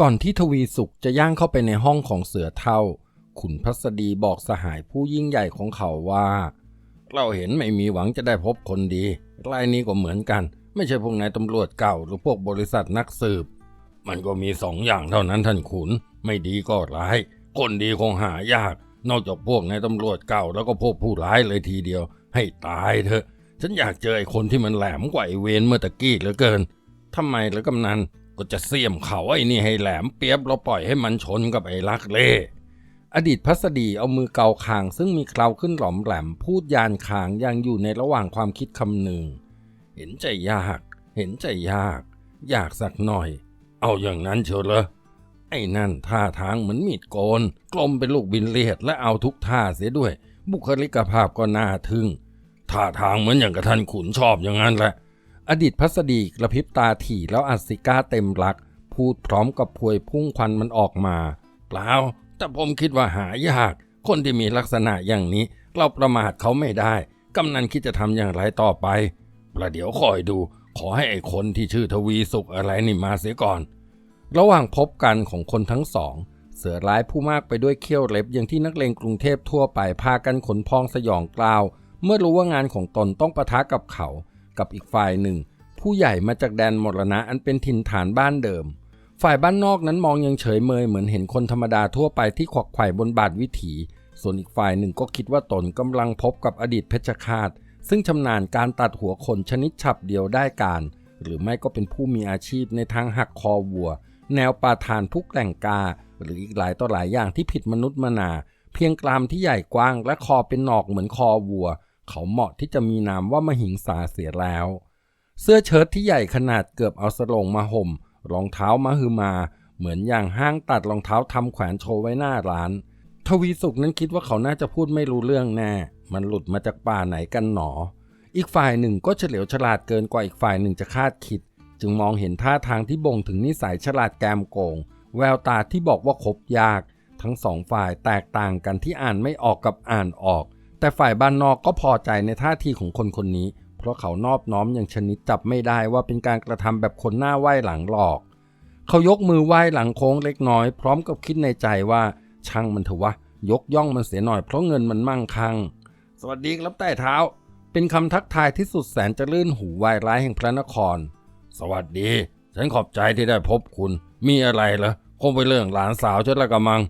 ก่อนที่ทวีสุขจะย่างเข้าไปในห้องของเสือเท่า ขุนพัสดีบอกสหายผู้ยิ่งใหญ่ของเขาว่า เราเห็นไม่มีหวังจะได้พบคนดีรายนี้ก็เหมือนกัน ไม่ใช่พวกนายตำรวจเก่าหรือพวกบริษัทนักสืบ มันก็มีสองอย่างเท่านั้นท่านขุน ไม่ดีก็ร้าย คนดีคงหายาก นอกจากพวกนายตำรวจเก่าแล้วก็พวกผู้ร้ายเลยทีเดียว ให้ตายเถอะ ฉันอยากเจอไอ้คนที่มันแหลมกว่าไอ้เวนเมื่อตะกี้เหลือเกินทำไมแล้วกำนัน ก็จะเสียมเขาไอ้นี่ให้แหลมเปียบแล้วปล่อยให้มันชนกับไอ้ลักเล่อดีตพัสดีเอามือเกาคางซึ่งมีเคราขึ้นหลอมแหลมพูดยานคางยังอยู่ในระหว่างความคิดคำหนึ่ง เห็นใจยาก เห็นใจยาก อยากสักหน่อย เอาอย่างนั้นเชียวเหรอไอ้นั่นท่าทางเหมือนมีดโกน กลมเป็นลูกบินเลียดและเอาทุกท่าเสียด้วย บุคลิกภาพก็น่าทึ่งท่าทางเหมือนอย่างกับท่านขุนชอบอย่างนั้นแหละ อดีตพัสดีกระพริบตาถี่แล้วอัดสิก้าเต็มรัก พูดพร้อมกับพวยพุ่งควันมันออกมา เปล่า แต่ผมคิดว่าหายาก คนที่มีลักษณะอย่างนี้ เราประมาทเขาไม่ได้ กำนันคิดจะทำอย่างไรต่อไป ประเดี๋ยวคอยดู ขอให้ไอ้คนที่ชื่อทวีสุขอะไรนี่มาเสียก่อน ระหว่างพบกันของคนทั้งสอง เสือร้ายผู้มากไปด้วยเขี้ยวเล็บอย่างที่นักเลงกรุงเทพทั่วไปพากันขนพองสยองกล่าว เมื่อรู้ว่างานของตนต้องประทะกับเขา กับอีกฝ่ายหนึ่ง ผู้ใหญ่มาจากแดนมรณะอันเป็นถิ่นฐานบ้านเดิม ฝ่ายบ้านนอกนั้นมองยังเฉยเมยเหมือนเห็นคนธรรมดาทั่วไปที่ขวักไขว่บนบาทวิถี ส่วนอีกฝ่ายหนึ่งก็คิดว่าตนกำลังพบกับอดีตเพชฌฆาต ซึ่งชำนาญการตัดหัวคนชนิดฉับเดียวได้การ หรือไม่ก็เป็นผู้มีอาชีพในทางหักคอวัว แนวปาทานผู้แกล่งกา หรืออีกหลายต่อหลายอย่างที่ผิดมนุษย์มนา เพียงกรามที่ใหญ่กว้างและคอเป็นหนอกเหมือนคอวัว เขาเหมาะที่จะมีนามว่ามหิงสาเสียแล้ว เสื้อเชิ้ตที่ใหญ่ขนาดเกือบเอาสลงมาห่ม รองเท้ามาฮือมา เหมือนอย่างห้างตัดรองเท้าทำแขวนโชว์ไว้หน้าร้าน ทวีสุขนั้นคิดว่าเขาน่าจะพูดไม่รู้เรื่องแน่ มันหลุดมาจากป่าไหนกันหนอ อีกฝ่ายหนึ่งก็เฉลียวฉลาดเกินกว่าอีกฝ่ายหนึ่งจะคาดคิด จึงมองเห็นท่าทางที่บ่งถึงนิสัยฉลาดแกมโกง แววตาที่บอกว่าคบยาก ทั้งสองฝ่ายแตกต่างกันที่อ่านไม่ออกกับอ่านออก แต่ฝ่ายบ้านนอกก็พอใจในท่าทีของคนคนนี้ เพราะเขานอบน้อมอย่างชนิดจับไม่ได้ว่าเป็นการกระทำแบบคนหน้าไหว้หลังหลอก เขายกมือไหว้หลังโค้งเล็กน้อย พร้อมกับคิดในใจว่าช่างมันเถอะวะยกย่องมันเสียหน่อยเพราะเงินมันมั่งคั่งสวัสดีครับใต้เท้า เป็นคำทักทายที่สุดแสนจะลื่นหูวายร้ายแห่งพระนคร สวัสดี ฉันขอบใจที่ได้พบคุณ มีอะไรเหรอคงไปเรื่องหลานสาวเช่ละกะมัง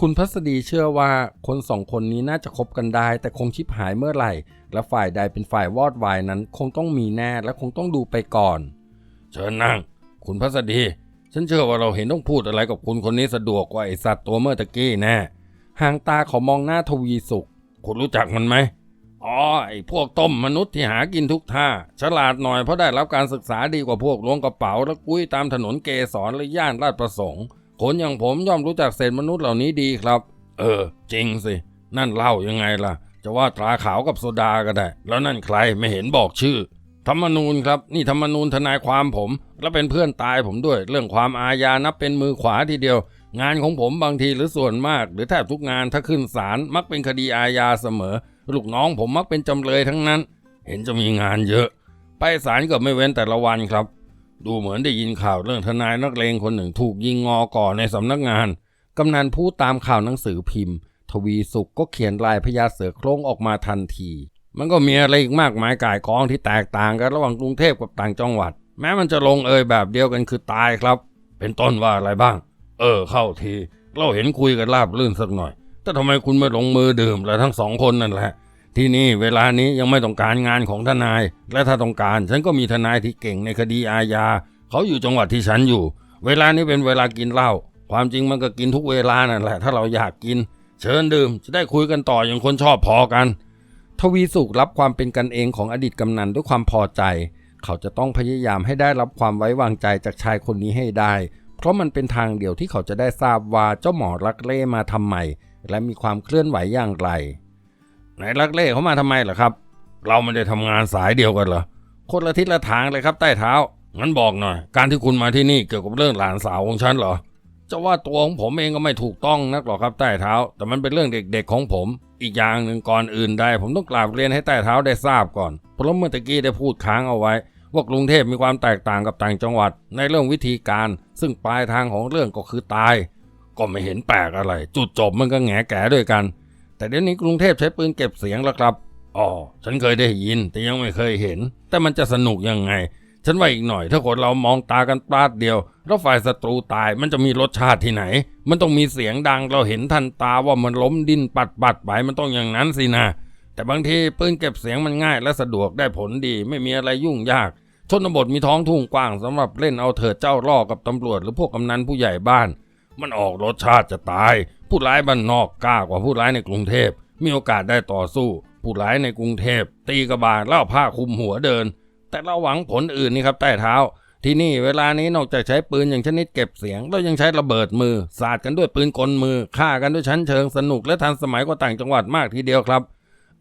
คุณพัสดีเชื่อว่าคนสองคนนี้น่าจะคบกันได้ แต่คงชิบหายเมื่อไหร่ และฝ่ายใดเป็นฝ่ายวอดวายนั้น คงต้องมีแน่และคงต้องดูไปก่อน เชิญนั่ง คุณพัสดี ฉันเชื่อว่าเราเห็นต้องพูดอะไรกับคุณคนนี้สะดวกกว่าไอสัตว์ตัวเมื่อตะกี้แน่หางตาเขามองหน้าทวีสุข คุณรู้จักมันไหมอ๋อไอพวกต้มมนุษย์ที่หากินทุกท่า ฉลาดหน่อยเพราะได้รับการศึกษาดีกว่าพวกล้วงกระเป๋าและกุ้ยตามถนนเกสรและย่านราชประสงค์ คนอย่างผมย่อมรู้จักเศษมนุษย์เหล่านี้ดีครับ เออ จริงสิ นั่นเล่ายังไงล่ะ จะว่าตราขาวกับโซดาก็ได้ แล้วนั่นใครไม่เห็นบอกชื่อ ธรรมนูญครับ นี่ธรรมนูญทนายความผม และเป็นเพื่อนตายผมด้วย เรื่องความอาญานับเป็นมือขวาทีเดียว งานของผมบางทีหรือส่วนมาก หรือแทบทุกงานถ้าขึ้นศาลมักเป็นคดีอาญาเสมอ ลูกน้องผมมักเป็นจำเลยทั้งนั้น เห็นจะมีงานเยอะ ไปศาลก็ไม่เว้นแต่ละวันครับ ดูเหมือนได้ยินข่าวเรื่องทนายนักเลงคนหนึ่งถูกยิงงอก่อในสำนักงาน กำนันพูดตามข่าวหนังสือพิมพ์ ทวีสุขก็เขียนลายพญาเสือโคร่งออกมาทันที มันก็มีอะไรอีกมากมายก่ายกองที่แตกต่างกันระหว่างกรุงเทพกับต่างจังหวัด แม้มันจะลงเอยแบบเดียวกันคือตายครับ เป็นต้นว่าอะไรบ้าง เออ เข้าที เราเห็นคุยกันราบลื่นสักหน่อย แต่ทำไมคุณไม่ลงมือดื่มละทั้งสองคนนั่นแหละ ที่นี่เวลานี้ยังไม่ต้องการงานของทนาย และถ้าต้องการฉันก็มีทนายที่เก่งในคดีอาญา เขาอยู่จังหวัดที่ฉันอยู่ เวลานี้เป็นเวลากินเหล้าความจริงมันก็กินทุกเวลานั่นแหละ ถ้าเราอยากกิน เชิญดื่มจะได้คุยกันต่ออย่างคนชอบพอกัน ทวีสุขรับความเป็นกันเองของอดีตกำนันด้วยความพอใจ เขาจะต้องพยายามให้ได้รับความไว้วางใจจากชายคนนี้ให้ได้ เพราะมันเป็นทางเดียวที่เขาจะได้ทราบว่าเจ้าหมอรักเล่มาทำไมและมีความเคลื่อนไหวอย่างไร ไหนรักเล่เขามาทำไมเหรอครับ เราไม่ได้ทำงานสายเดียวกันเหรอคนละทิศละทางเลยครับใต้เท้างั้นบอกหน่อย การที่คุณมาที่นี่เกี่ยวกับเรื่องหลานสาวของฉันเหรอจะว่าตัวของผมเองก็ไม่ถูกต้องนักหรอกครับใต้เท้า แต่มันเป็นเรื่องเด็กๆของผม อีกอย่างหนึ่งก่อนอื่นใดผมต้องกราบเรียนให้ใต้เท้าได้ทราบก่อนเพราะเมื่อตะกี้ได้พูดค้างเอาไว้ว่ากรุงเทพมีความแตกต่างกับต่างจังหวัด ในเรื่องวิธีการ ซึ่งปลายทางของเรื่องก็คือตาย ก็ไม่เห็นแปลกอะไร จุดจบมันก็แง่แก่ด้วยกัน แต่เดี๋ยวนี้กรุงเทพใช้ปืนเก็บเสียงแล้วครับอ๋อฉันเคยได้ยิน แต่ยังไม่เคยเห็น แต่มันจะสนุกยังไง ฉันว่าอีกหน่อย ถ้าคนเรามองตากันปลาดเดียว แล้วฝ่ายศัตรูตายมันจะมีรสชาติที่ไหน มันต้องมีเสียงดังเราเห็นทันตาว่ามันล้มดิ้นปัดปัดไปมันต้องอย่างนั้นสินะแต่บางทีปืนเก็บเสียงมันง่ายและสะดวกได้ผลดีไม่มีอะไรยุ่งยาก ชนบทมีท้องทุ่งกว้างสำหรับเล่นเอาเถิดเจ้าล่อกับตำรวจหรือพวกกำนันผู้ใหญ่บ้าน มันออกรสชาติจะตาย ผู้ร้ายบ้านนอกกล้ากว่าผู้ร้ายในกรุงเทพ มีโอกาสได้ต่อสู้ ผู้ร้ายในกรุงเทพ ตีกระบาลแล้วเอาผ้าคลุมหัวเดิน แต่เราหวังผลอื่นนี่ครับใต้เท้า ที่นี่เวลานี้นอกจากใช้ปืนอย่างชนิดเก็บเสียงเรายังใช้ระเบิดมือสาดกันด้วยปืนกลมือฆ่ากันด้วยชั้นเชิงสนุกและทันสมัยกว่าต่างจังหวัดมากทีเดียวครับ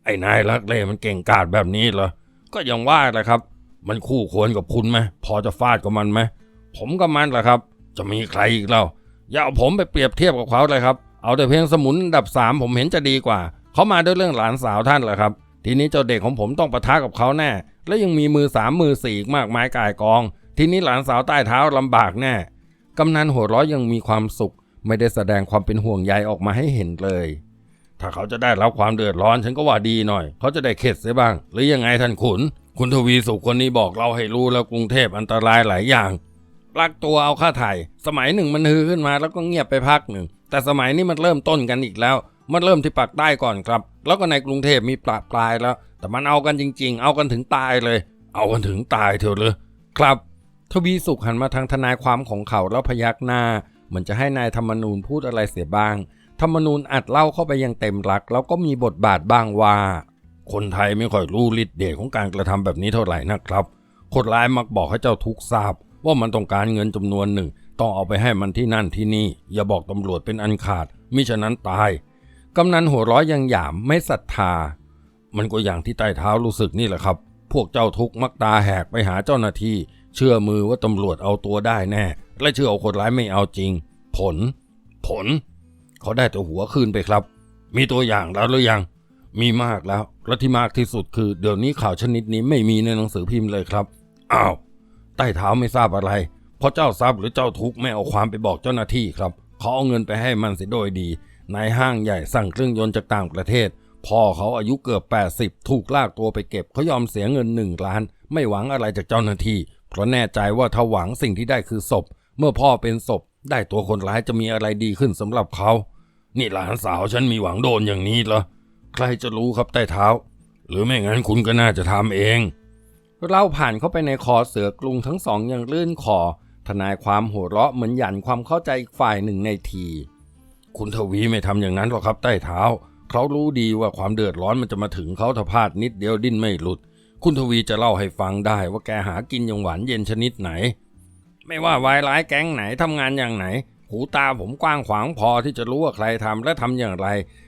ไอ้นายลักเล่มันเก่งกาจแบบนี้เหรอก็ยังว่าแหละครับ มันคู่ควรกับคุณไหมพอจะฟาดกับมันไหมผมกับมันแหละครับ จะมีใครอีกเล่าอย่าเอาผมไปเปรียบเทียบกับเขาเลยครับ เอาแต่เพียงสมุนดับสามผมเห็นจะดีกว่า เขามาด้วยเรื่องหลานสาวท่านแหละครับ ทีนี้เจ้าเด็กของผมต้องปะทะกับเขาแน่ และยังมีมือสามมือสี่อีกมากมายกายกอง ทีนี้หลานสาวใต้เท้าลำบากแน่ กำนันหัวร้อยยังมีความสุข ไม่ได้แสดงความเป็นห่วงใยออกมาให้เห็นเลย ถ้าเขาจะได้รับความเดือดร้อนฉันก็ว่าดีหน่อย เขาจะได้เข็ดเสียบ้าง หรือยังไงท่านขุน คุณทวีสุขคนนี้บอกเราให้รู้แล้วกรุงเทพอันตรายหลายอย่างลักตัวเอาค่าไถ่สมัยหนึ่งมันฮือขึ้นมาแล้วก็เงียบไปพักหนึ่ง แต่สมัยนี้มันเริ่มต้นกันอีกแล้ว มันเริ่มที่ปากใต้ก่อนครับ แล้วก็ในกรุงเทพมีปลาปลายแล้ว แต่มันเอากันจริง ๆ เอากันถึงตายเลย เอากันถึงตายเถอะเลยครับทวีสุขหันมาทางทนายความของเขาแล้วพยักหน้า เหมือนจะให้นายธรรมนูญพูดอะไรเสียบ้าง ธรรมนูญอัดเล่าเข้าไปยังเต็มรัก แล้วก็มีบทบาทบ้างว่า คนไทยไม่ค่อยรู้ฤทธิ์เดชของการกระทำแบบนี้เท่าไหร่นะครับคนร้ายมักบอกให้เจ้าทุกข์ทราบว่ามันต้องการเงินจำนวนหนึ่ง ต้องเอาไปให้มันที่นั่นที่นี่ อย่าบอกตำรวจเป็นอันขาด มิฉะนั้นตาย กำนันหัวร้อยยังหยามไม่ศรัทธา มันก็อย่างที่ใต้เท้ารู้สึกนี่แหละครับ พวกเจ้าทุกมักตาแหกไปหาเจ้าหน้าที่ เชื่อมือว่าตำรวจเอาตัวได้แน่ และเชื่อเอาคนร้ายไม่เอาจริง ผล ผล เขาได้แต่หัวคืนไปครับ มีตัวอย่างแล้วหรือยัง มีมากแล้วและที่มากที่สุดคือ เดี๋ยวนี้ข่าวชนิดนี้ไม่มีในหนังสือพิมพ์เลยครับอ้าวใต้เท้าไม่ทราบอะไร พราะเจ้าทรัพย์หรือเจ้าทุกข์ไม่เอาความไปบอกเจ้าหน้าที่ครับเขาเอาเงินไปให้มันเสียโดยดีนายห้างใหญ่สั่งเครื่องยนต์จากต่างประเทศ พ่อเขาอายุเกือบ 80 ถูกลากตัวไปเก็บเขายอมเสียเงินหนึ่งล้าน ไม่หวังอะไรจากเจ้าหน้าที่ เพราะแน่ใจว่าถ้าหวังสิ่งที่ได้คือศพ เมื่อพ่อเป็นศพ ได้ตัวคนร้ายจะมีอะไรดีขึ้นสำหรับเขา นี่หลานสาวฉันมีหวังโดนอย่างนี้เหรอใครจะรู้ครับใต้เท้า หรือไม่งั้นคุณก็น่าจะทำเองเล่าผ่านเข้าไปในคอเสือกรุงทั้งสองอย่างลื่นคอ ทนายความหัวเราะเหมือนหยันความเข้าใจอีกฝ่ายหนึ่งในที คุณทวีไม่ทำอย่างนั้นหรอกครับใต้เท้า เขารู้ดีว่าความเดือดร้อนมันจะมาถึงเขาถ้าพลาดนิดเดียวดิ้นไม่หลุด คุณทวีจะเล่าให้ฟังได้ว่าแกหากินอย่างหวานเย็นชนิดไหน ไม่ว่าวายร้ายแก๊งไหนทำงานอย่างไหน หูตาผมกว้างขวางพอที่จะรู้ว่าใครทำและทำอย่างไร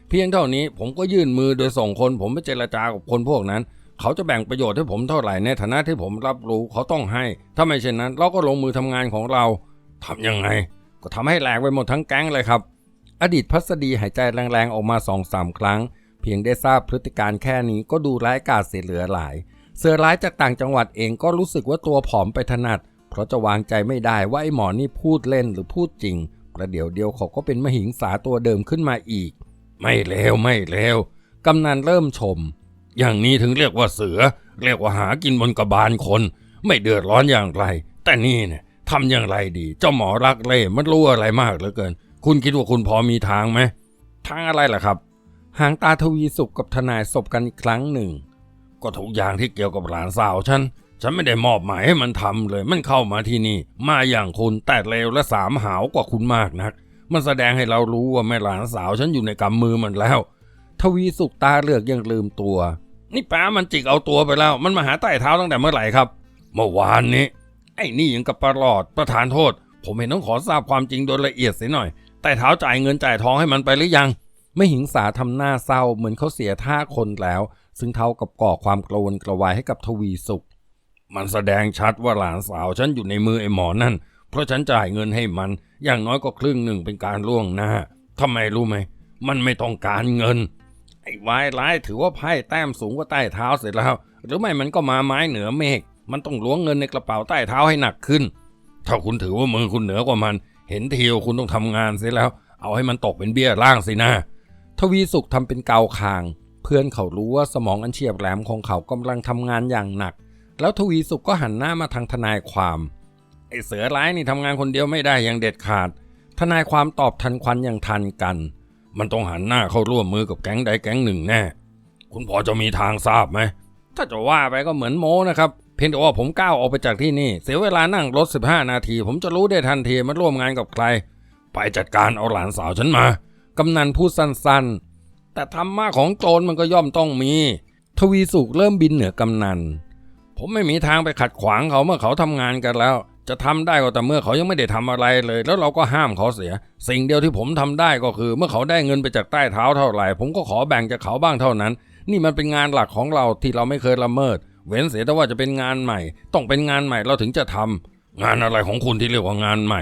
เพียงเท่านี้ผมก็ยื่นมือโดยส่งคนผมไปเจรจากับคนพวกนั้น เขาจะแบ่งประโยชน์ให้ผมเท่าไหร่ในฐานะที่ผมรับรู้เขาต้องให้ ถ้าไม่เช่นนั้น เราก็ลงมือทำงานของเราทำยังไง ก็ทำให้แหลกไปหมดทั้งแก๊งเลยครับ อดีตพัสดีหายใจแรงๆออกมาสองสามครั้ง เพียงได้ทราบพฤติการแค่นี้ก็ดูร้ายกาจเสียเหลือหลาย เสือร้ายจากต่างจังหวัดเองก็รู้สึกว่าตัวผอมไปถนัด เพราะจะวางใจไม่ได้ว่าไอ้หมอนี่พูดเล่นหรือพูดจริงประเดี๋ยวเดียวเขาก็เป็นมหิงสาตัวเดิมขึ้นมาอีก ไม่เลวไม่เลวกำนันเริ่มชม อย่างนี้ถึงเรียกว่าเสือ เรียกว่าหากินบนกระบาลคน ไม่เดือดร้อนอย่างไร แต่นี่เนี่ยทำอย่างไรดี เจ้าหมอรักเล่มันรู้อะไรมากเหลือเกิน คุณคิดว่าคุณพอมีทางไหมทางอะไรล่ะครับ หางตาทวีสุขกับทนายสบกันอีกครั้งหนึ่ง ก็ทุกอย่างที่เกี่ยวกับหลานสาวฉันฉันไม่ได้มอบหมายให้มันทำเลย มันเข้ามาที่นี่ มาอย่างคุณแต่เลวและสามหาวกว่าคุณมากนัก มันแสดงให้เรารู้ว่าแม่หลานสาวฉันอยู่ในกำมือมันแล้ว ทวีสุขตาเลือกยังลืมตัว นี่ป้ามันจิกเอาตัวไปแล้ว มันมาหาใต้เท้าตั้งแต่เมื่อไหร่ครับ เมื่อวานนี้ ไอ้นี่ยังกับประหลอดประธานโทษ ผมเห็นต้องขอทราบความจริงโดยละเอียดเสียหน่อยใต้เท้าจ่ายเงินจ่ายทองให้มันไปหรือยัง ไม่หิงสาทำหน้าเศร้าเหมือนเขาเสียท่าคนแล้ว ซึ่งเท่ากับก่อความกระวนกระวายให้กับทวีสุข มันแสดงชัดว่าหลานสาวฉันอยู่ในมือไอ้หมอนั่น เพราะฉันจ่ายเงินให้มัน อย่างน้อยก็ครึ่งหนึ่งเป็นการล่วงหน้าทำไมรู้ไหมมันไม่ต้องการเงิน ไอ้วายร้ายถือว่าไพ่แต้มสูงกว่าใต้เท้าเสร็จแล้ว หรือไม่มันก็มาไม้เหนือเมฆมันต้องล้วงเงินในกระเป๋าใต้เท้าให้หนักขึ้น ถ้าคุณถือว่ามือคุณเหนือกว่ามัน เห็นทีวคุณต้องทำงานเสียแล้ว เอาให้มันตกเป็นเบี้ยล่างสินะทวีสุขทำเป็นเกาคาง เพื่อนเขารู้ว่าสมองอันเฉียบแหลมของเขากำลังทำงานอย่างหนัก แล้วทวีสุขก็หันหน้ามาทางทนายความไอเสือร้ายนี่ทำงานคนเดียวไม่ได้อย่างเด็ดขาด ทนายความตอบทันควันอย่างทันกัน มันต้องหันหน้าเข้าร่วมมือกับแก๊งใดแก๊งหนึ่งแน่ คุณพอจะมีทางทราบไหม ถ้าจะว่าไปก็เหมือนโม้นะครับ เพียงแต่ว่าผมก้าวออกไปจากที่นี่ เสียเวลานั่งรถ 15 นาที ผมจะรู้ได้ทันทีมาร่วมงานกับใคร ไปจัดการเอาหลานสาวฉันมา กำนันพูดสั้นๆ แต่ธรรมะของโจรมันก็ย่อมต้องมี ทวีสุขเริ่มบินเหนือกำนัน ผมไม่มีทางไปขัดขวางเขาเมื่อเขาทำงานกันแล้ว จะทำได้ก็แต่เมื่อเขายังไม่ได้ทำอะไรเลย แล้วเราก็ห้ามเขาเสีย สิ่งเดียวที่ผมทำได้ก็คือ เมื่อเขาได้เงินไปจากใต้เท้าเท่าไหร่ ผมก็ขอแบ่งจากเขาบ้างเท่านั้น นี่มันเป็นงานหลักของเราที่เราไม่เคยละเมิด เว้นเสียแต่ว่าจะเป็นงานใหม่ ต้องเป็นงานใหม่เราถึงจะทำงานอะไรของคุณที่เรียกว่างานใหม่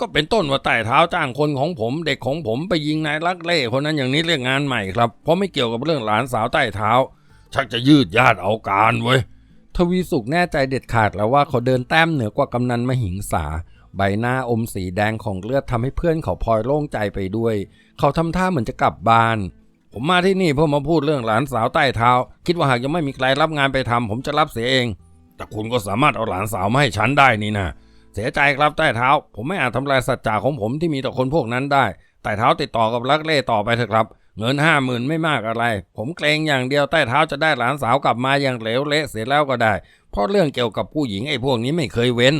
ก็เป็นต้นว่าใต้เท้าจ้างคนของผม เด็กของผมไปยิงนายลักเล่คนนั้นอย่างนี้เรียกงานใหม่ครับเพราะไม่เกี่ยวกับเรื่องหลานสาวใต้เท้า ชักจะยืดญาติเอาการเว้ย ทวีสุขแน่ใจเด็ดขาดแล้วว่าเขาเดินแต้มเหนือกว่ากำนันมหิงสา ใบหน้าอมสีแดงของเลือดทำให้เพื่อนเขาพลอยโล่งใจไปด้วย เขาทำท่าเหมือนจะกลับบ้าน ผมมาที่นี่เพื่อมาพูดเรื่องหลานสาวใต้เท้า คิดว่าหากยังไม่มีใครรับงานไปทำผมจะรับเสียเอง แต่คุณก็สามารถเอาหลานสาวมาให้ฉันได้นี่นะเสียใจครับใต้เท้า ผมไม่อาจทำลายสัจจะของผมที่มีต่อคนพวกนั้นได้ใต้เท้าติดต่อกับลักเล่ต่อไปเถอะครับ เงินห้าหมื่นไม่มากอะไร ผมเกรงอย่างเดียวใต้เท้าจะได้หลานสาวกลับมาอย่างเหลวเละเสียแล้วก็ได้ เพราะเรื่องเกี่ยวกับผู้หญิงไอ้พวกนี้ไม่เคยเว้น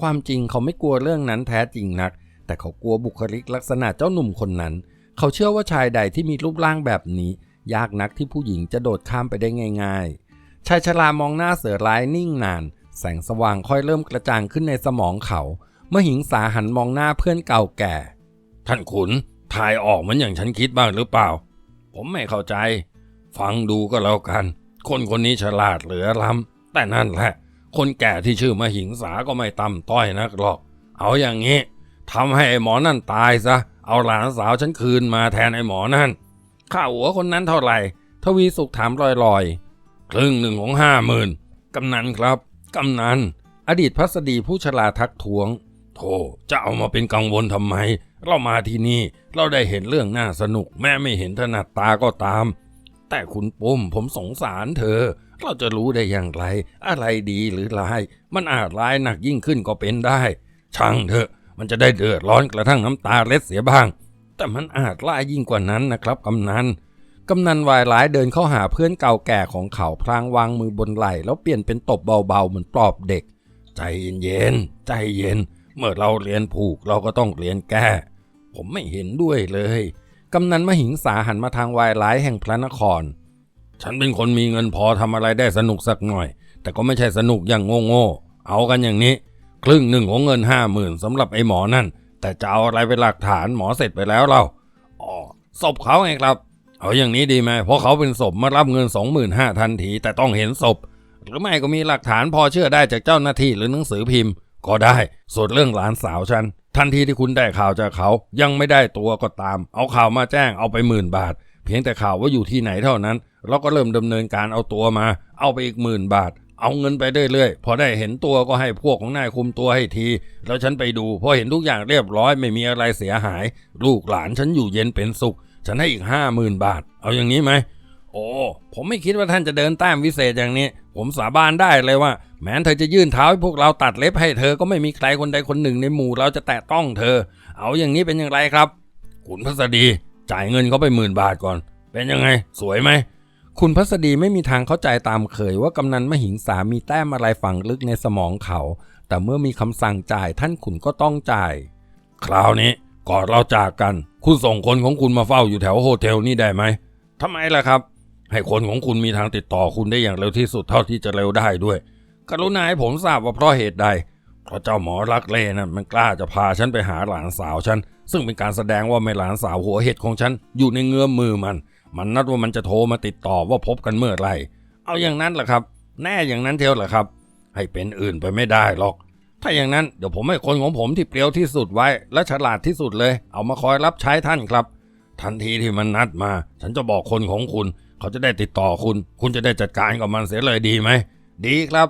ความจริงเขาไม่กลัวเรื่องนั้นแท้จริงนัก แต่เขากลัวบุคลิกลักษณะเจ้าหนุ่มคนนั้น เขาเชื่อว่าชายใดที่มีรูปร่างแบบนี้ ยากนักที่ผู้หญิงจะโดดข้ามไปได้ง่าย ๆ ชายชรามองหน้าเสือร้ายนิ่งนาน แสงสว่างค่อยเริ่มกระจ่างขึ้นในสมองเขา เมื่อหิงสาหันมองหน้าเพื่อนเก่าแก่ ท่านขุน ทายออกเหมือนอย่างฉันคิดบ้างหรือเปล่า ผมไม่เข้าใจ ฟังดูก็แล้วกัน คนคนนี้ฉลาดเหลือล้ำแต่นั่นแหละ คนแก่ที่ชื่อมาหิงสาก็ไม่ต่ำต้อยนักหรอก เอาอย่างนี้ทำให้หมอนั่นตายซะ เอาหลานสาวฉันคืนมาแทนไอ้หมอนั่นค่าหัวคนนั้นเท่าไหร่ ทวีสุขถามลอยๆ ครึ่งหนึ่งของห้าหมื่นกำนันครับ กำนัน อดีตพัสดีผู้ชราทักท้วง โธ่จะเอามาเป็นกังวลทำไม เรามาที่นี่เราได้เห็นเรื่องน่าสนุกแม่ไม่เห็นถนัดตาก็ตาม แต่คุณปุ้มผมสงสารเธอ เราจะรู้ได้อย่างไร อะไรดีหรือร้าย มันอาจร้ายหนักยิ่งขึ้นก็เป็นได้ ช่างเถอะ มันจะได้เดือดร้อนกระทั่งน้ำตาเล็ดเสียบ้าง แต่มันอาจร้ายยิ่งกว่านั้นนะครับกำนันกำนันวายร้ายเดินเข้าหาเพื่อนเก่าแก่ของเขาพลางวางมือบนไหล่แล้วเปลี่ยนเป็นตบเบาๆเหมือนปลอบเด็ก ใจเย็นๆใจเย็น เมื่อเราเรียนผูกเราก็ต้องเรียนแก้ ผมไม่เห็นด้วยเลย กำนันมหิงสาหันมาทางวายร้ายแห่งพระนคร ฉันเป็นคนมีเงินพอทำอะไรได้สนุกสักหน่อย แต่ก็ไม่ใช่สนุกอย่างโง่ๆ เอากันอย่างนี้ ครึ่งหนึ่งของเงินห้าหมื่นสำหรับไอ้หมอนั่น แต่จะเอาอะไรเป็นหลักฐานหมอเสร็จไปแล้วเราอ๋อศพเขาไงครับ เอาอย่างนี้ดีไหมเพราะเขาเป็นศพมารับเงินสองหมื่นห้าทันที แต่ต้องเห็นศพ หรือไม่ก็มีหลักฐานพอเชื่อได้จากเจ้าหน้าที่หรือหนังสือพิมพ์ ก็ได้ส่วนเรื่องหลานสาวฉัน ทันทีที่คุณได้ข่าวจากเขา ยังไม่ได้ตัวก็ตาม เอาข่าวมาแจ้งเอาไปหมื่นบาท เพียงแต่ข่าวว่าอยู่ที่ไหนเท่านั้น เราก็เริ่มดำเนินการเอาตัวมา เอาไปอีกหมื่นบาท เอาเงินไปเรื่อยๆ พอได้เห็นตัวก็ให้พวกของนายคุมตัวให้ที แล้วฉันไปดูพอเห็นทุกอย่างเรียบร้อยไม่มีอะไรเสียหาย ลูกหลานฉันอยู่เย็นเป็นสุข ฉันให้อีกห้าหมื่นบาท เอาอย่างนี้ไหมโอ้ ผมไม่คิดว่าท่านจะเดินแต้มวิเศษอย่างนี้ ผมสาบานได้เลยว่า แม้เธอจะยื่นเท้าให้พวกเราตัดเล็บให้เธอก็ไม่มีใครคนใดคนหนึ่งในหมู่เราจะแตะต้องเธอ เอาอย่างนี้เป็นอย่างไรครับ คุณพัสดีจ่ายเงินเขาไปหมื่นบาทก่อน เป็นยังไง สวยไหม คุณพัสดีไม่มีทางเข้าใจตามเคยว่ากำนันมหิงสามีแต้มอะไรฝังลึกในสมองเขา แต่เมื่อมีคำสั่งจ่ายท่านขุนก็ต้องจ่าย คราวนี้ก่อนเราจากกัน คุณส่งคนของคุณมาเฝ้าอยู่แถวโฮเทลนี่ได้ไหมทำไมล่ะครับ ให้คนของคุณมีทางติดต่อคุณได้อย่างเร็วที่สุดเท่าที่จะเร็วได้ด้วย กรุณาให้ผมทราบว่าเพราะเหตุใด เพราะเจ้าหมอรักเล่นะมันกล้าจะพาฉันไปหาหลานสาวฉัน ซึ่งเป็นการแสดงว่าไม่หลานสาวหัวเห็ดของฉัน อยู่ในเงื้อมมือมัน มันนัดว่ามันจะโทรมาติดต่อว่าพบกันเมื่อไรเอาอย่างนั้นเหรอครับ แน่อย่างนั้นเทียวเหรอครับ ให้เป็นอื่นไปไม่ได้หรอก ถ้าอย่างนั้นเดี๋ยวผมให้คนของผมที่เปรียวที่สุดไว้ และฉลาดที่สุดเลย เอามาคอยรับใช้ท่านครับ ทันทีที่มันนัดมา ฉันจะบอกคนของคุณ เขาจะได้ติดต่อคุณ คุณจะได้จัดการกับมันเสียเลยดีไหม ดีครับ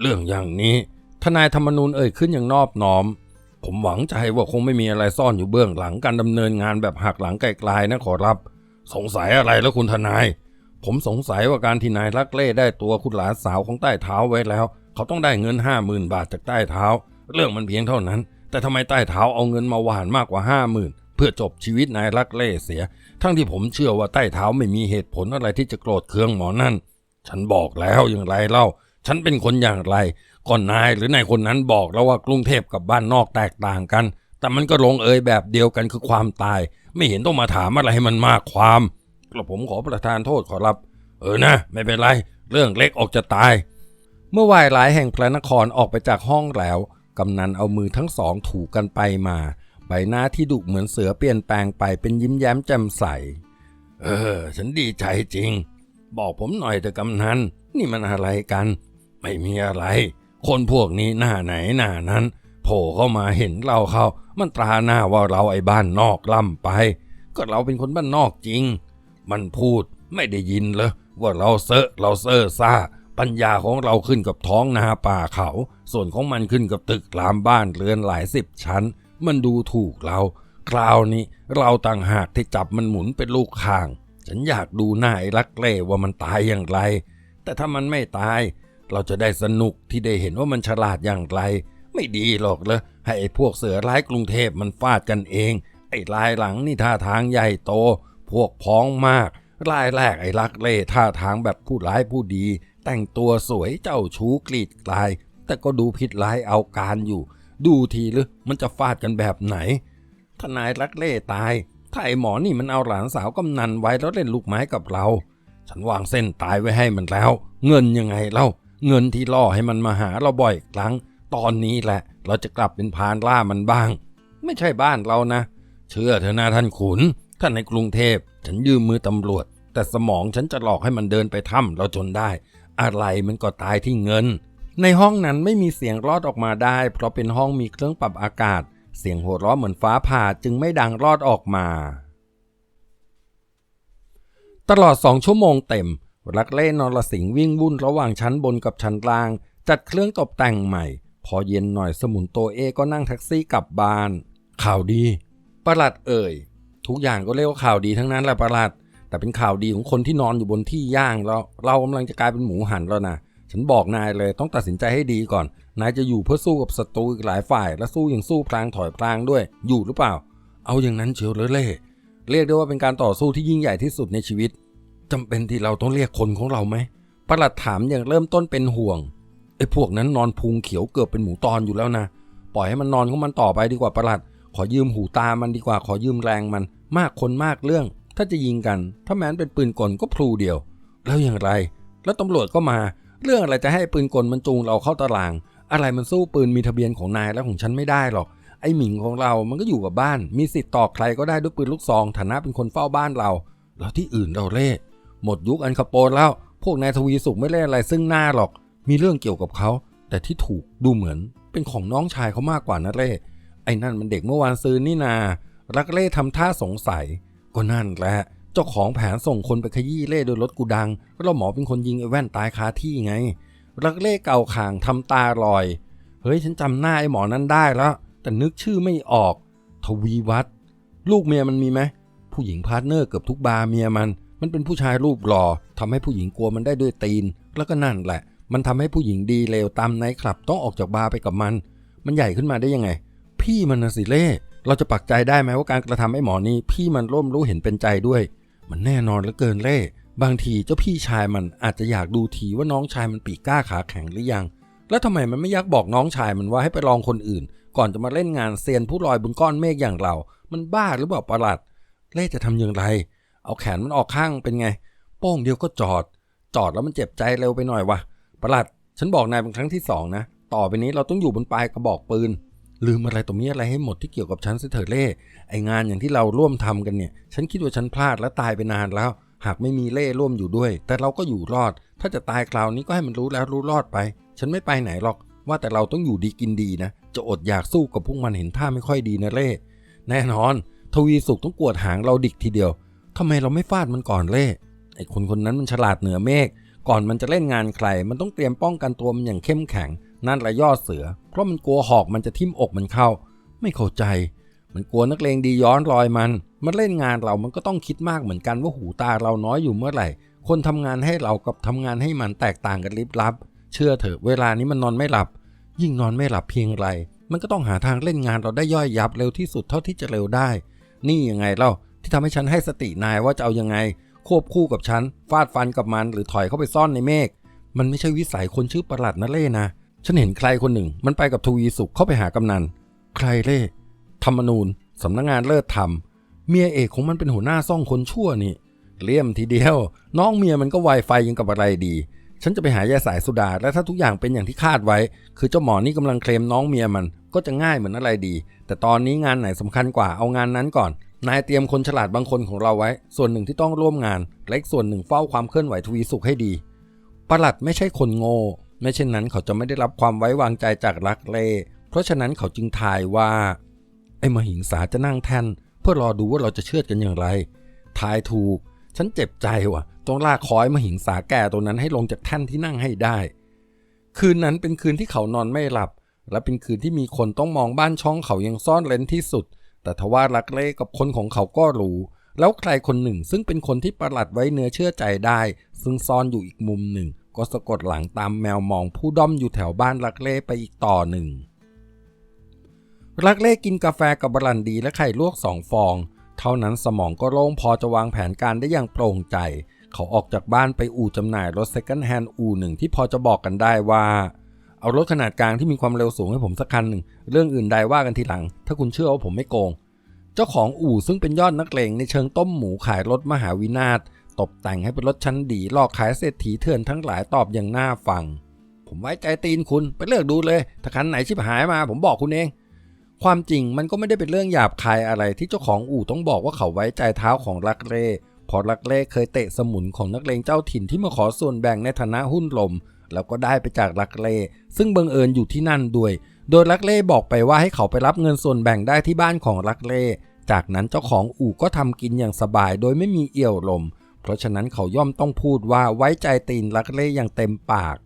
เรื่องอย่างนี้ทนายธรรมนูญเอ่ยขึ้นอย่างนอบน้อม ผมหวังใจว่าคงไม่มีอะไรซ่อนอยู่เบื้องหลังการดำเนินงานแบบหักหลังไกลๆนะขอรับ สงสัยอะไรแล้วคุณทนาย ผมสงสัยว่าการที่นายลักเล่ได้ตัวคุณหลานสาวของใต้เท้าไว้แล้ว เขาต้องได้เงินห้าหมื่นบาทจากใต้เท้า เรื่องมันเพียงเท่านั้น แต่ทำไมใต้เท้าเอาเงินมาหวานมากกว่าห้าหมื่นเพื่อจบชีวิตนายลักเล่เสีย ทั้งที่ผมเชื่อว่าใต้เท้าไม่มีเหตุผลอะไรที่จะโกรธเคืองหมอนั่น ฉันบอกแล้วอย่างไรเล่า ฉันเป็นคนอย่างไร ก่อนนายหรือนายคนนั้นบอกแล้วว่ากรุงเทพกับบ้านนอกแตกต่างกัน แต่มันก็ลงเอยแบบเดียวกันคือความตาย ไม่เห็นต้องมาถามอะไรให้มันมากความกระผมขอประทานโทษขอรับ เออนะ ไม่เป็นไร เรื่องเล็กออกจะตาย เมื่อวายหลายแห่งพระนครออกไปจากห้องแล้วกำนันเอามือทั้งสองถูกันไปมา ใบหน้าที่ดุเหมือนเสือเปลี่ยนแปลงไปเป็นยิ้มแย้มแจ่มใส เออ ฉันดีใจจริง บอกผมหน่อยเถอะกำนัน นี่มันอะไรกัน ไม่มีอะไร คนพวกนี้หน้าไหนหน้านั้นโผล่เข้ามาเห็นเราเขามันตราหน้าว่าเราไอ้บ้านนอกล่ำไป ก็เราเป็นคนบ้านนอกจริง มันพูดไม่ได้ยินเลยว่าเราเซอะเราเซอซ่า ปัญญาของเราขึ้นกับท้องนาป่าเขา ส่วนของมันขึ้นกับตึกรามบ้านเรือนหลายสิบชั้น มันดูถูกเรา คราวนี้เราต่างหากที่จับมันหมุนเป็นลูกข่าง ฉันอยากดูหน้าไอ้ลักเล่ว่ามันตายอย่างไร แต่ถ้ามันไม่ตาย เราจะได้สนุกที่ได้เห็นว่ามันฉลาดอย่างไร ไม่ดีหรอกเลยให้ไอ้พวกเสือร้ายกรุงเทพมันฟาดกันเอง ไอ้ลายหลังนี่ท่าทางใหญ่โต พวกพ้องมากรายแรกไอ้ลักเล่ท่าทางแบบผู้ร้ายผู้ดี แต่งตัวสวยเจ้าชู้กรีดกลาย แต่ก็ดูผิดร้ายเอาการอยู่ ดูทีหรือมันจะฟาดกันแบบไหนทนายลักเล่ตายถ้าไอ้หมอนี่มันเอาหลานสาวกำนันไว้แล้วเล่นลูกไม้กับเรา ฉันวางเส้นตายไว้ให้มันแล้ว เงินยังไงเล่า เงินที่ล่อให้มันมาหาเราบ่อยครั้ง ตอนนี้แหละ เราจะกลับเป็นพานล่ามันบ้าง ไม่ใช่บ้านเรานะ เชื่อเถอะนะท่านขุนท่านในกรุงเทพฉันยืมมือตำรวจ แต่สมองฉันจะหลอกให้มันเดินไปถ้ำเราจนได้ อะไรมันก็ตายที่เงิน ในห้องนั้นไม่มีเสียงรอดออกมาได้ เพราะเป็นห้องมีเครื่องปรับอากาศ เสียงโห่ร้อเหมือนฟ้าผ่าจึงไม่ดังรอดออกมา ตลอดสองชั่วโมงเต็ม รักเล่นนรสิงห์วิ่งวุ่นระหว่างชั้นบนกับชั้นล่าง จัดเครื่องตกแต่งใหม่ พอเย็นหน่อยสมุนโตเอก็นั่งแท็กซี่กลับบ้าน ข่าวดี ประหลัดเอ่ย ทุกอย่างก็เรียกว่าข่าวดีทั้งนั้นแหละประหลัด แต่เป็นข่าวดีของคนที่นอนอยู่บนที่ย่างแล้วเรากำลังจะกลายเป็นหมูหันแล้วนะฉันบอกนายเลยต้องตัดสินใจให้ดีก่อน นายจะอยู่เพื่อสู้กับศัตรูอีกหลายฝ่าย และสู้อย่างสู้พลางถอยพลางด้วย อยู่หรือเปล่า เอาอย่างนั้นเชียวเลยเล่เรียกได้ว่าเป็นการต่อสู้ที่ยิ่งใหญ่ที่สุดในชีวิต จำเป็นที่เราต้องเรียกคนของเราไหมประหลัดถามอย่างเริ่มต้นเป็นห่วงไอ้พวกนั้นนอนพุงเขียวเกือบเป็นหมูตอนอยู่แล้วนะปล่อยให้มันนอนของมันต่อไปดีกว่าประหลัด ขอยืมหูตามันดีกว่าขอยืมแรงมัน มากคนมากเรื่อง ถ้าจะยิงกัน ถ้าแม้นเป็นปืนกลก็พลูเดียว แล้วอย่างไร แล้วตำรวจก็มา เรื่องอะไรจะให้ปืนกลมันจูงเราเข้าตาราง อะไรมันสู้ปืนมีทะเบียนของนายและของฉันไม่ได้หรอกไอ้หมิงของเรา มันก็อยู่กับบ้าน มีสิทธิ์ต่อใครก็ได้ด้วยปืนลูกซอง ฐานะเป็นคนเฝ้าบ้านเรา แล้วที่อื่นเราเล่ หมดยุคอันคาโปนแล้ว พวกนายทวีสุขไม่เล่นอะไรซึ่งหน้าหรอก มีเรื่องเกี่ยวกับเขา แต่ที่ถูกดูเหมือนเป็นของน้องชายเขามากกว่านะเล่ ไอ้นั่นมันเด็กเมื่อวานซื้อนี่นา รักเล่ทำท่าสงสัย ก็นั่นแหละ เจ้าของแผนส่งคนไปขยี้เล่โดยรถกูดังแล้วหมอเป็นคนยิงไอ้แว่นตายคาที่ไง รักเล่เก่าข่างทำตาลอย เฮ้ยฉันจำหน้าไอ้หมอนั้นได้แล้ว แต่นึกชื่อไม่ออก ทวีวัฒน์ลูกเมียมันมีไหมผู้หญิงพาร์ทเนอร์เกือบทุกบาร์เมียมัน มันเป็นผู้ชายรูปหล่อทำให้ผู้หญิงกลัวมันได้ด้วยตีน แล้วก็นั่นแหละ มันทำให้ผู้หญิงดีเลวตามไนท์คลับต้องออกจากบาร์ไปกับมัน มันใหญ่ขึ้นมาได้ยังไง พี่มันนะสิเล่เราจะปักใจได้ไหมว่าการกระทำไอ้หมอนี้พี่มันร่วมรู้เห็นเป็นใจด้วย มันแน่นอนเหลือเกินเล่ บางทีเจ้าพี่ชายมันอาจจะอยากดูทีว่าน้องชายมันปีกกล้าขาแข็งหรือยัง แล้วทำไมมันไม่อยักบอกน้องชายมันว่าให้ไปลองคนอื่น ก่อนจะมาเล่นงานเซียนผู้ลอยบนก้อนเมฆอย่างเรา มันบ้าหรือเปล่าประหลัด เล่จะทำอย่างไร เอาแขนมันออกข้างเป็นไง โป้งเดียวก็จอด จอดแล้วมันเจ็บใจเร็วไปหน่อยวะประหลัด ฉันบอกนายเป็นครั้งที่สองนะ ต่อไปนี้เราต้องอยู่บนปลายกระบอกปืน ลืมอะไรต่อมีอะไรให้หมดที่เกี่ยวกับฉันสิเถอเล่ไองานอย่างที่เราร่วมทำกันเนี่ย ฉันคิดว่าฉันพลาดและตายไปนานแล้ว หากไม่มีเล่ร่วมอยู่ด้วย แต่เราก็อยู่รอด ถ้าจะตายคราวนี้ก็ให้มันรู้แล้วรู้รอดไป ฉันไม่ไปไหนหรอก ว่าแต่เราต้องอยู่ดีกินดีนะ จะอดอยากสู้กับพวกมันเห็นท่าไม่ค่อยดีนะเล่ แน่นอน ทวีสุขต้องกวดหางเราดิกทีเดียว ทำไมเราไม่ฟาดมันก่อนเล่ไอ้คนคนนั้นมันฉลาดเหนือเมฆก่อนมันจะเล่นงานใคร มันต้องเตรียมป้องกันตัวมันอย่างเข้มแข็ง นั่นละย่อเสือ เพราะมันกลัวหอกมันจะทิ่มอกมันเข้า ไม่เข้าใจ มันกลัวนักเลงดีย้อนรอยมัน มันเล่นงานเรามันก็ต้องคิดมากเหมือนกันว่าหูตาเราน้อยอยู่เมื่อไหร่ คนทำงานให้เรากับทำงานให้มันแตกต่างกันลิบลับ เชื่อเถอะเวลานี้มันนอนไม่หลับ ยิ่งนอนไม่หลับเพียงไร มันก็ต้องหาทางเล่นงานเราได้ย่อยยับเร็วที่สุดเท่าที่จะเร็วได้ นี่ยังไงเล่า ที่ทำให้ฉันให้สตินายว่าจะเอายังไง ควบคู่กับฉัน ฟาดฟันกับมัน หรือถอยเข้าไปซ่อนในเมฆ มันไม่ใช่วิสัยคนชื่อประหลัดนะเล่นะ ฉันเห็นใครคนหนึ่ง มันไปกับทวีสุขเข้าไปหากำนัน ใครเล่ ธรรมนูญสำนักงานเลิศธรรม เมียเอกของมันเป็นหัวหน้าซ่องคนชั่วนี่ เลี่ยมทีเดียว น้องเมียมันก็ไวไฟยังกับอะไรดี ฉันจะไปหายายสายสุดา และถ้าทุกอย่างเป็นอย่างที่คาดไว้ คือเจ้าหมอนี่กำลังเคลมน้องเมียมันก็จะง่ายเหมือนอะไรดี แต่ตอนนี้งานไหนสำคัญกว่าเอางานนั้นก่อน นายเตรียมคนฉลาดบางคนของเราไว้ ส่วนหนึ่งที่ต้องร่วมงานและอีกส่วนหนึ่งเฝ้าความเคลื่อนไหวทวีสุขให้ดีประหลัดไม่ใช่คนโง่ ไม่เช่นนั้นเขาจะไม่ได้รับความไว้วางใจจากรักเล เพราะฉะนั้นเขาจึงทายว่า ไอ้มหิงสาจะนั่งแท่น เพื่อรอดูว่าเราจะเชื่อดกันอย่างไร ทายถูก ฉันเจ็บใจว่ะ ต้องลากคอยมหิงสาแก่ตัวนั้นให้ลงจากแท่นที่นั่งให้ได้ คืนนั้นเป็นคืนที่เขานอนไม่หลับ และเป็นคืนที่มีคนต้องมองบ้านช่องเขายังซ่อนเร้นที่สุด แต่ทว่ารักเล่กับคนของเขาก็รู้ แล้วใครคนหนึ่งซึ่งเป็นคนที่ประหลัดไว้เนื้อเชื่อใจได้ ซึ่งซ่อนอยู่อีกมุมหนึ่ง ก็สะกดหลังตามแมวมองผู้ด้อมอยู่แถวบ้านรักเล่ไปอีกต่อหนึ่งรักเล่กินกาแฟกับบรันดีและไข่ลวกสองฟอง เท่านั้นสมองก็โล่งพอจะวางแผนการได้อย่างโปร่งใจ เขาออกจากบ้านไปอู่จำหน่ายรถ Second Hand อู่หนึ่งที่พอจะบอกกันได้ว่า เอารถขนาดกลางที่มีความเร็วสูงให้ผมสักคันหนึ่งเรื่องอื่นใดว่ากันทีหลัง ถ้าคุณเชื่อว่าผมไม่โกง เจ้าของอู่ซึ่งเป็นยอดนักเลงในเชิงต้มหมูขายรถมหาวินาศตกแต่งให้เป็นรถชั้นดีหลอกขายเศรษฐีเถื่อนทั้งหลายตอบอย่างน่าฟัง ผมไว้ใจตีนคุณไปเลือกดูเลย ถ้าคันไหนชิบหายมา ผมบอกคุณเอง ความจริงมันก็ไม่ได้เป็นเรื่องหยาบคายอะไรที่เจ้าของอู่ต้องบอกว่าเขาไว้ใจเท้าของรักเล่เพอรักเล่เคยเตะสมุนของนักเลงเจ้าถิ่นที่มาขอส่วนแบ่งในฐานะหุ้นลม แล้วก็ได้ไปจากลักเล่ซึ่งบังเอิญอยู่ที่นั่นด้วย โดยลักเล่บอกไปว่าให้เขาไปรับเงินส่วนแบ่งได้ที่บ้านของลักเล่จากนั้นเจ้าของอู่ก็ทำกินอย่างสบายโดยไม่มีเอี่ยวลม เพราะฉะนั้นเขาย่อมต้องพูดว่าไว้ใจตีนลักเล่อย่างเต็มปาก